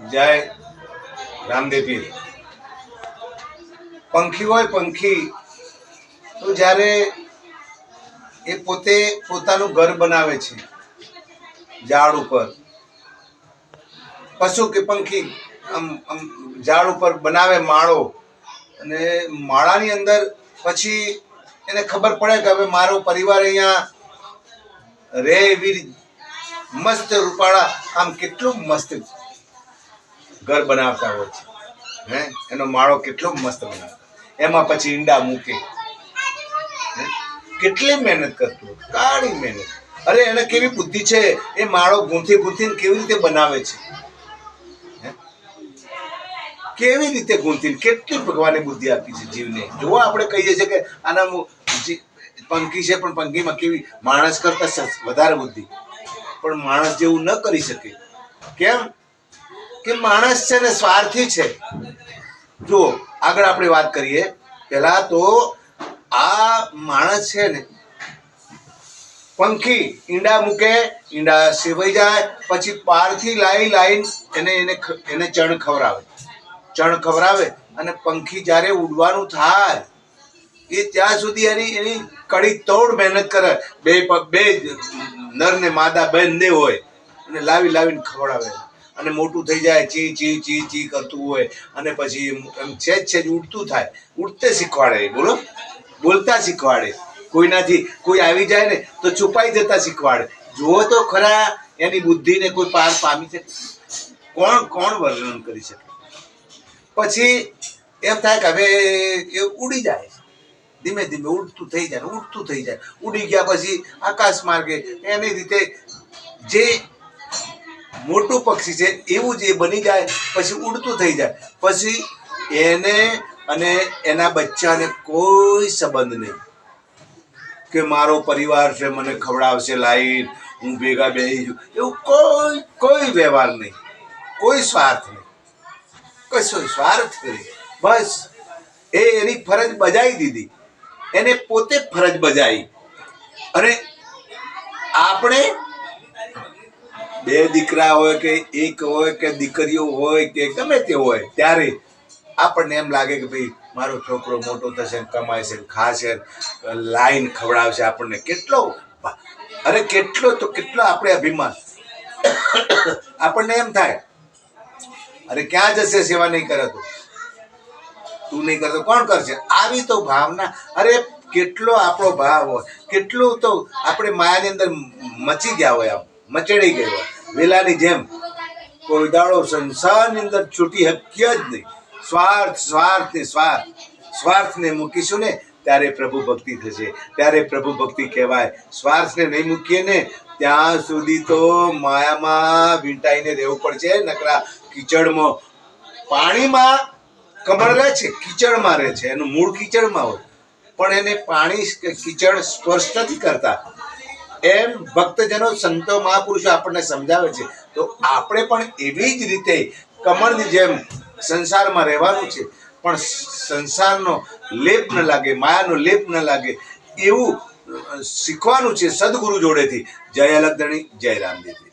જય રામદેવી પંખી હોય પંખી, તો જ્યારે એ પોતે પોતાનું ઘર બનાવે છે, ઝાડ ઉપર. પશુ કે પંખી, આમ આમ, ઝાડ ઉપર બનાવે માળો, અને માળાની અંદર પછી એને ખબર પડે કે હવે મારો પરિવાર અહીંયા રહે એવી મસ્ત રૂપાળા. આમ કેટલું મસ્ત ઘર બનાવતા હોય છે. હે? એનો માળો કેટલો મસ્ત બનાવતા એમાં પછી ઈંડા મૂકે? કેટલી મહેનત કરતું કાળી મહેનત. અરે, એને કેવી બુદ્ધિ છે? એ માળો ગૂંથી ગૂંથીને કેવી રીતે બનાવે છે? કેવી રીતે ગૂંથીને? કેટલી ભગવાને બુદ્ધિ આપી છે જીવને? જો આપણે કહીએ છીએ કે આના પંખી છે, પણ પંખીમાં કેવી માણસ કરતા વધારે બુદ્ધિ. પણ માણસ જેવું ન કરી શકે. કેમ? કે માણસ છે ને સ્વાર્થી છે. જો આગળ આપણે વાત કરીએ. પહેલા તો આ માણસ છે ને, પંખી ઈંડા મૂકે, ઈંડા સેવાઈ જાય, પછી પારથી લાઈ લાઈન એને એને એને ચણ ખવડાવે. ચણ ખવડાવે અને પંખી જ્યારે ઉડવાનું થાય, એ ત્યાં સુધી એની એની કડી તોડ મહેનત કરે. બે બે નર ને માદા બંને હોય. અને લાવી લાવીને ખવડાવે. અને મોટું થઈ જાય, ચી ચી ચી ચી કરતું હોય. અને પછી એમ છેજ છેજ ઉડતું થાય. ઉડતે શીખવાડે બોલો. બોલતા શીખવાડે. કોઈનાથી કોઈ આવી જાય ને, તો છુપાઈ જતા શીખવાડે. જુઓ તો ખરા, એની બુદ્ધિને કોઈ પાર પામી શકે. કોણ કોણ વર્ણન કરી શકે? પછી એમ થાય કે હવે એ ઉડી જાય ધીમે ધીમે ઉડતું થઈ જાય ઉડતું થઈ જાય. ઉડી ગયા પછી આકાશ માર્ગે એની રીતે જે મોટું પક્ષી છે, એવું જ બની જાય, પછી ઉડતું થઈ જાય. પછી એને અને એના બચ્ચાને કોઈ સંબંધ નહીં. કે મારો પરિવાર છે, મને ખવડાવશે લાઈટ, હું ભેગા બેસી જઉં. એવું કોઈ કોઈ વ્યવહાર નહીં. કોઈ સ્વાર્થ નહીં. કશો સ્વાર્થ નહીં. બસ, એ એની ફરજ બજાવી દીધી. એને પોતે ફરજ બજાવી. અને આપણે બે દીકરા હોય કે એક હોય કે દીકરીઓ હોય કે ગમે તે હોય, ત્યારે આપણને એમ લાગે કે ભાઈ મારો છોકરો મોટો થશે કમાય છે ખાશે લાઈન ખવડાવશે આપણને કેટલો અરે કેટલો તો કેટલો આપણે અભિમાન. આપણને એમ થાય, અરે ક્યાં જશે સેવા નહીં કરે તો? તું નહીં કરતો, કોણ કરશે? આવી તો ભાવના, અરે કેટલો આપણો ભાવ હોય, કેટલું તો આપણે માયાની અંદર મચી ગયા હોય આમ, મચડી ગયો હોય. વેલાની જેમ. કોઈ દાડો સંસારની અંદર છૂટી શક્ય જ નહીં. સ્વાર્થ સ્વાર્થ ને સ્વાર્થ. સ્વાર્થને મૂકીશું ને, ત્યારે પ્રભુ ભક્તિ થશે. ત્યારે પ્રભુ ભક્તિ કહેવાય. સ્વાર્થને નહીં મૂકીએ ને, ત્યાં સુધી તો માયામાં વીંટાઈને રહેવું પડશે. નકરા કીચડમાં પાણીમાં કમળ રહે છે, કીચડમાં રહે છે. એનું મૂળ કીચડમાં હોય. પણ એને પાણી કીચડ સ્પર્શ નથી કરતા. એમ ભક્તજનો, સંતો, મહાપુરુષો આપણને સમજાવે છે. તો આપણે પણ એવી જ રીતે કમળની જેમ સંસારમાં રહેવાનું છે. પણ સંસારનો લેપ ન લાગે, માયાનો લેપ ન લાગે, એવું શીખવાનું છે સદગુરુ જોડેથી. જય અલગધણી જય રામદેવ.